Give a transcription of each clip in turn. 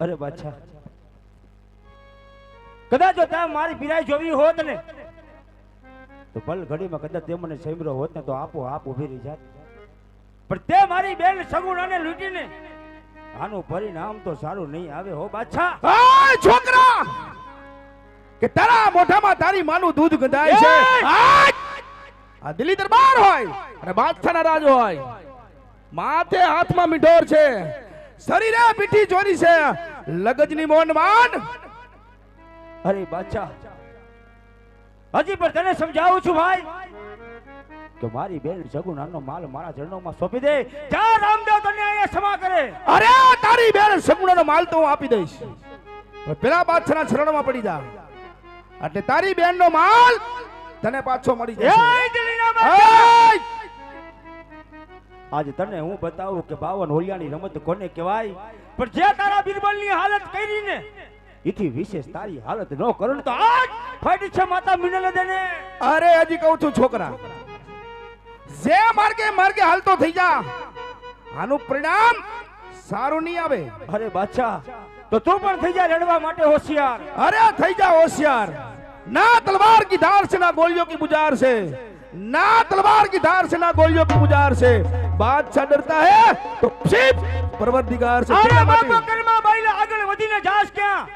અરે બાદશાહ. કદાચ જો તમે મારી પીરાઈ જોવી હોત ને તો પલ ઘડીમાં કદાચ તે મને સેમરો હોત ને તો આપો આપ ઊભી રહી જાત. પણ તે મારી બેન સગુણાને લૂંટીને આનું પરિણામ તો સારું નહીં આવે હો બાદશાહ. છોકરા! કે તારા મોઢામાં તારી માનું દૂધ ગંધાય છે! આ દિલ્હી દરબાર હોય અને બાદશાહના રાજ હોય. માથે હાથમાં મીઠોર છે. શરીરે પીઠી જોરી છે લગજની મોન માન અરે બાચા હજી પણ તને સમજાવું છું ભાઈ કે મારી બેન સગુણાનો માલ મારા ચરણોમાં સોંપી દે જા રામદેવ તને અહીંયા ક્ષમા કરે અરે તારી બેન સગુણાનો માલ તો હું આપી દઈશ પણ પેલા બાદશાહના શરણમાં પડી જા એટલે તારી બેનનો માલ તને પાછો મળી જશે! એય! આજ તને હું બતાવું કે બાવન હોલિયાની રમત કોને કહેવાય? પણ જે તારા બિરબલની હાલત કરીને એથી વિશેષ તારી હાલત ન કરું તો આજ ફાટી છે માતા મિનલ દેને અરે હજી કહું છું છોકરા જે માર્ગે માર્ગે હાલતો થઈ જા આનું પરિણામ સારું નહીં આવે. અરે બાદશાહ તો તું પણ થઈ જા રડવા માટે હોશિયાર. અરે થઈ જા હોશિયાર. ના તલવાર કી ધાર છે ના ગોળીઓ કી બુજાર છે. ના તલવાર કી ધાર છે ના ગોળીઓ કી બુજાર છે. બાદશાહ ડરતા હે તો શિવ પરવરદિગાર છે આવા બાપો કર્મા બાઈલા આગળ વધીને જાસ ક્યાં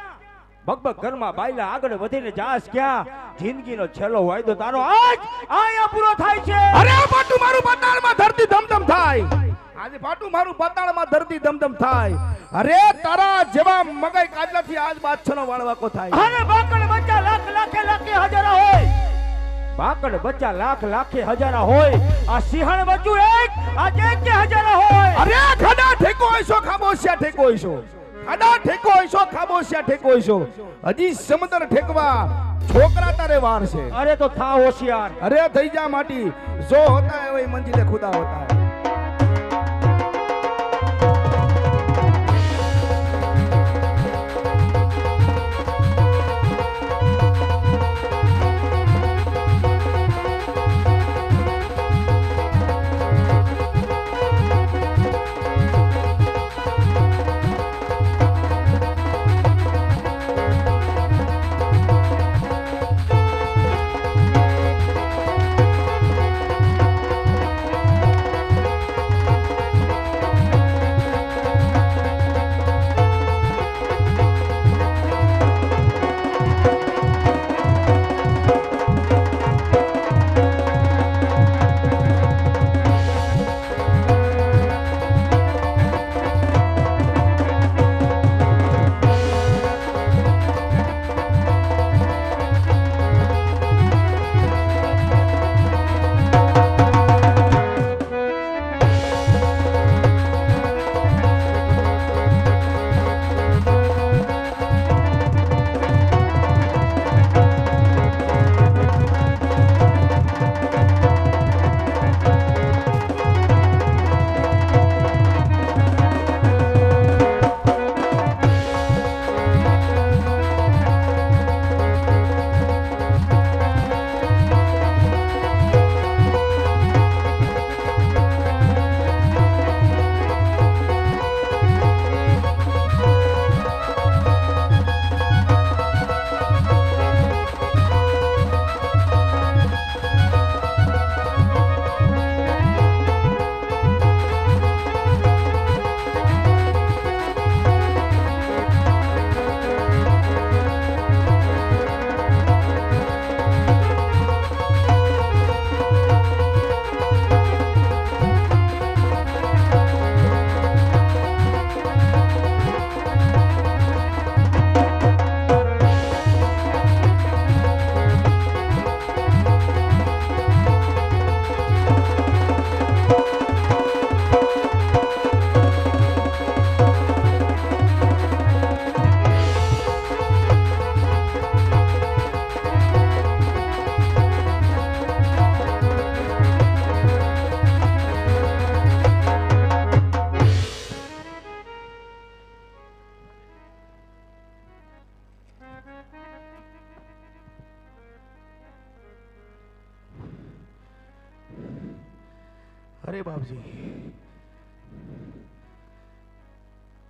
ભગભગ ઘરમાં બાઈલા આગળ વધીને જાસ ક્યાં જિંદગીનો છેલ્લો તો તારો આજ આયા પૂરો થાય છે અરે પાટુ મારું પતાળમાં ધરતી ધમધમ થાય આજે પાટુ મારું પતાળમાં ધરતી ધમધમ થાય અરે તારા જેવા મગજ કાજલાથી આજ બાદશાહનો વાળવાકો થાય અરે બાકણ બચ્ચા લાખ લાખે લાખે હજારા હોય બાકડ બચ્ચા લાખ લાખે હજારા હોય. આ સિંહણ બચ્ચું એક આજે કે હજારા હોય. અરે ખાડા ઠેકો હોઈશો ખામોશિયા ઠેકો હોઈશો ખાડા ઠેકો હોઈશો ખામોશિયા ઠેકો હોઈશો હજી સમંદર ઠેકવા છોકરા તારે વાર છે. અરે તો થા હોશિયાર. અરે થઈ જા માટી. જો હોતા હે વહી મંજિલે ખુદા હોતા હે અરે બાપજી.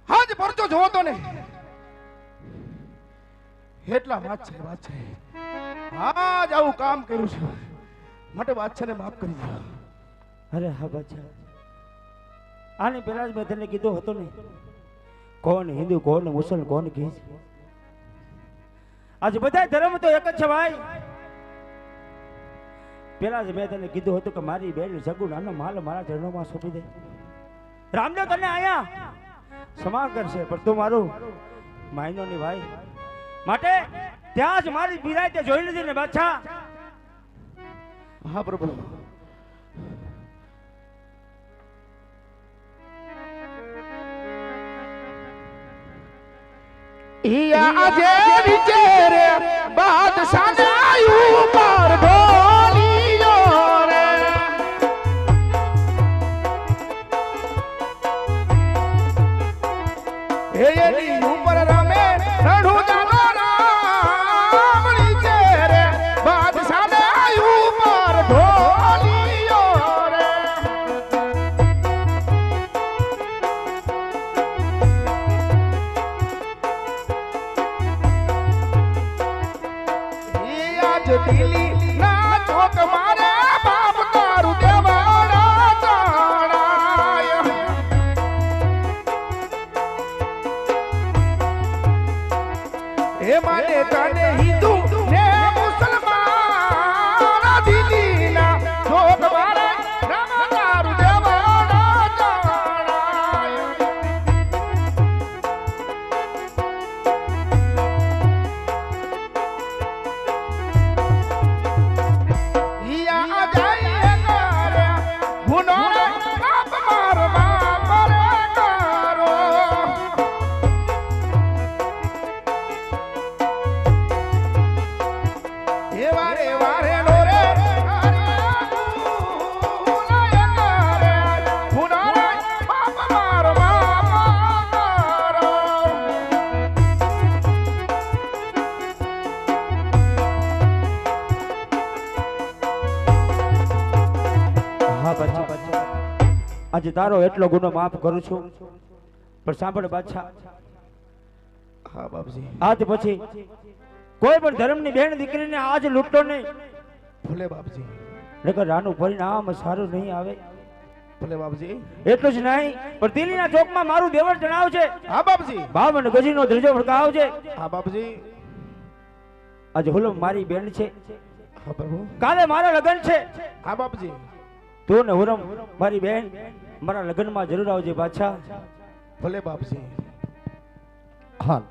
હાજ પરચો જોવો તો ને એટલા બાદશાહ બાદશાહ આજ આવું કામ કર્યું છે. માટે બાદશાહને માફ કરી દો. અરે હા બાદશાહ. આને પેલા જ મેં તને કીધું હતું ને. કોણ હિન્દુ કોણ મુસલમાન કોણ કીજ આજે બધા ધર્મ તો એક જ છે ભાઈ. પેલા જ મેં તને કીધું હતું કે મારી બેન સગુણ આનો માલ મારા ચરણોમાં સોંપી દે. રામદેવ તને આયા? ક્ષમા કરશે પણ તું મારું માયનો ની ભાઈ. માટે ત્યાં જ મારી બિરાય તે જોઈ લીધી ને બાદશાહ. હા પ્રભુ ઈયા આજે નીચે રે બાદશાહ દિલ્હી ના ચોક મારે બાપ માને તને હિન્દુ ને આજે તારો એટલો ગુનો માફ કરું છું. પણ સાંભળ બાદશાહ. હા બાપજી. આજ પછી કોઈ પણ ધર્મની બેન દીકરીને આજ લૂંટો નહીં. ભલે બાપજી. નકર આનું પરિણામ સારું નહીં આવે. ભલે બાપજી. એટલું જ નહીં પણ દિલ્હીના ચોકમાં મારું દેવળ જણાવશે હા બાપજી. બાવન ગજીનો ધ્રજો ભડકાવજે હા બાપજી. આજે હુલમ મારી બેન છે. હા પ્રભુ. કાલે મારા લગ્ન છે. હા બાપજી. તું ને હુરમ મારી બેન. મારા લગ્નમાં જરૂર આવજે બાદશાહ ભલે બાપજી. હાલ